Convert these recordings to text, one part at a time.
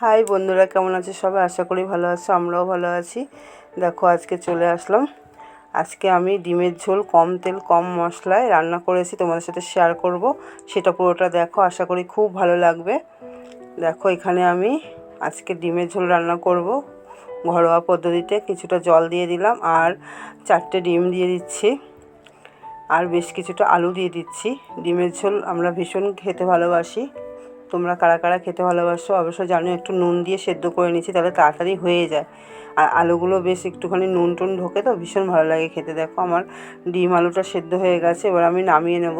High বন্ধুরা, কেমন আছে সবাই? আশা করি ভালো আছো, আমরাও ভালো আছি। দেখো, আজকে চলে আসলাম। আজকে আমি ডিমের ঝোল, কম তেল, কম মশলায় রান্না করেছি, তোমাদের সাথে শেয়ার করব। সেটা পুরোটা দেখো, আশা করি খুব ভালো লাগবে। দেখো, এখানে আমি আজকে ডিমের ঝোল রান্না করব। ঘরোয়া পদ্ধতিতে কিছুটা জল দিয়ে দিলাম আর চারটে ডিম দিয়ে দিচ্ছি। আর বেশ কিছুটা আলু দিয়ে দিচ্ছি। ডিমের ঝোল আমরা ভীষণ খেতে ভালোবাসি। তোমরা কারা কারা খেতে ভালোবাসো? অবশ্য জানো, একটু নুন দিয়ে সেদ্ধ করে নিচ্ছি, তাহলে তাড়াতাড়ি হয়ে যায়। আর আলুগুলো বেশ একটুখানি নুন টুন ঢোকে তো, ভীষণ ভালো লাগে খেতে। দেখো আমার ডিম আলুটা সেদ্ধ হয়ে গেছে, এবার আমি নামিয়ে নেব।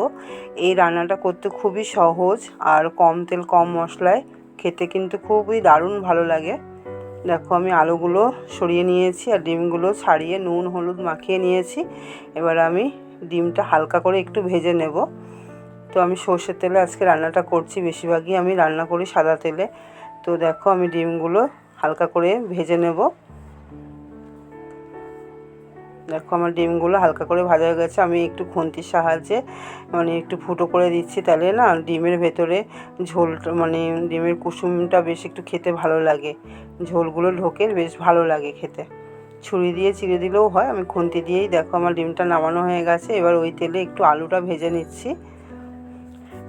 এই রান্নাটা করতে খুবই সহজ আর কম তেল, কম মশলায় খেতে কিন্তু খুবই দারুণ ভালো লাগে। দেখো আমি আলুগুলো সরিয়ে নিয়েছি আর ডিমগুলো ছাড়িয়ে নুন, হলুদ মাখিয়ে নিয়েছি। এবার আমি ডিমটা হালকা করে একটু ভেজে নেব। তো আমি সর্ষের তেলে আজকে রান্নাটা করছি বেশিরভাগই। আমি রান্না করি সাদা তেলে। তো দেখো আমি ডিমগুলো হালকা করে ভেজে নেব। দেখো আমার ডিমগুলো হালকা করে ভাজা হয়ে গেছে। আমি একটু খুন্তির সাহায্যে মানে একটু ফুটো করে দিচ্ছি তাহলে না ডিমের ভেতরে ঝোলটা মানে ডিমের কুসুমটা বেশ একটু খেতে ভালো লাগে। ঝোলগুলো ঢোকে বেশ ভালো লাগে খেতে। ছুরি দিয়ে চিড়ে দিলেও হয়। আমি খুন্তি দিয়েই দেখো আমার ডিমটা নামানো হয়ে গেছে। এবার ওই তেলে একটু আলুটা ভেজে নিচ্ছি।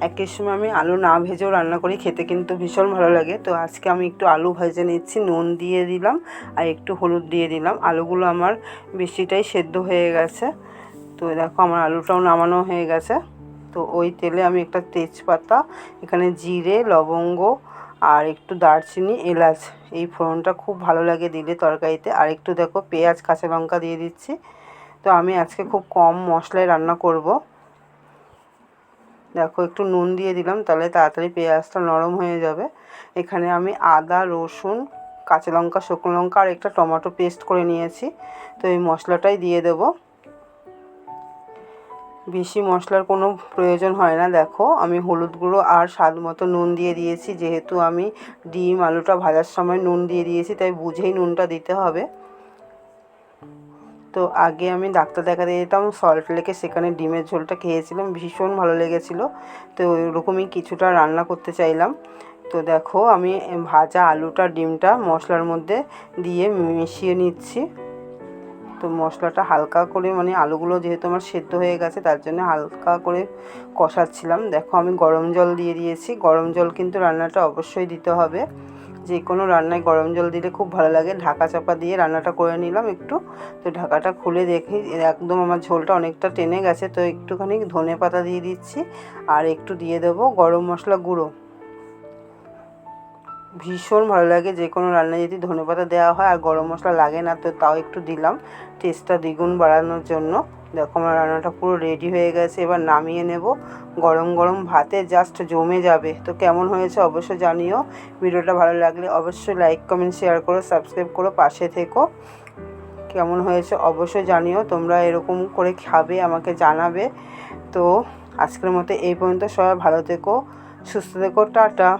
একের সময় আমি আলু না ভেজেও রান্না করি, খেতে কিন্তু ভীষণ ভালো লাগে। তো আজকে আমি একটু আলু ভেজে নিচ্ছি, নুন দিয়ে দিলাম আর একটু হলুদ দিয়ে দিলাম। আলুগুলো আমার বেশিটাই সেদ্ধ হয়ে গেছে। তো দেখো আমার আলুটাও নামানো হয়ে গেছে। তো ওই তেলে আমি একটা তেজপাতা, এখানে জিরে, লবঙ্গ আর একটু দারচিনি, এলাচ, এই ফোড়নটা খুব ভালো লাগে দিলে তরকারিতে। আর একটু দেখো পেঁয়াজ, কাঁচা লঙ্কা দিয়ে দিচ্ছি। তো আমি আজকে খুব কম মশলায় রান্না করব। দেখো, একটু নুন দিয়ে দিলাম, তাহলে তাড়াতাড়ি পেঁয়াজটা নরম হয়ে যাবে। এখানে আমি আদা, রসুন, কাঁচা লঙ্কা, শুকনো লঙ্কা আর একটা টমেটো পেস্ট করে নিয়েছি। তো এই মশলাটাই দিয়ে দেব। বেশি মশলার কোনো প্রয়োজন হয় না, দেখো। আমি হলুদ গুঁড়ো আর স্বাদ মতো নুন দিয়ে দিয়েছি। যেহেতু আমি ডিম, আলুটা ভাজার সময় নুন দিয়ে দিয়েছি, তাই বুঝেই নুনটা দিতে হবে। তো আগে আমি ডাক্তার দেখাতে যেতাম সল্ট লেকে সেখানে ডিমের ঝোলটা খেয়েছিলাম, ভীষণ ভালো লেগেছিলো। তো ওরকমই কিছুটা রান্না করতে চাইলাম। তো দেখো আমি ভাজা আলুটা, ডিমটা মশলার মধ্যে দিয়ে মিশিয়ে নিচ্ছি। তো মশলাটা হালকা করে মানে আলুগুলো যেহেতু আমার সেদ্ধ হয়ে গেছে, তার জন্য হালকা করে কষাচ্ছিলাম। দেখো আমি গরম জল দিয়ে দিয়েছি। গরম জল কিন্তু রান্নাটা অবশ্যই দিতে হবে। যে কোনো রান্নায় গরম জল দিলে খুব ভালো লাগে। ঢাকা চাপা দিয়ে রান্নাটা করে নিলাম একটু। তো ঢাকাটা খুলে দেখি, একদম আমার ঝোলটা অনেকটা টেনে গেছে, তো একটুখানি ধনে পাতা দিয়ে দিচ্ছি। আর একটু দিয়ে দেবো গরম মশলা গুঁড়ো। ভীষণ ভালো লাগে, যে কোনো রান্নায় যদি ধনে পাতা দেওয়া হয় আর গরম মশলা লাগে না, তো তাও একটু দিলাম। টেস্টটা দ্বিগুণ বাড়ানোর জন্য। দেখো আমার রান্নাটা পুরো রেডি হয়ে গেছে, এবার নামিয়ে নেব। গরম গরম ভাতে জাস্ট জমে যাবে। তো কেমন হয়েছে অবশ্যই জানিও। ভিডিওটা ভালো লাগলে অবশ্যই লাইক কমেন্ট শেয়ার করো সাবস্ক্রাইব করো, পাশে থেকো। কেমন হয়েছে অবশ্যই জানিও, তোমরা এরকম করে খাবে, আমাকে জানাবে। তো আজকের মতো এই পর্যন্ত সবাই ভালো থেকো, সুস্থ থেকো, টাটা।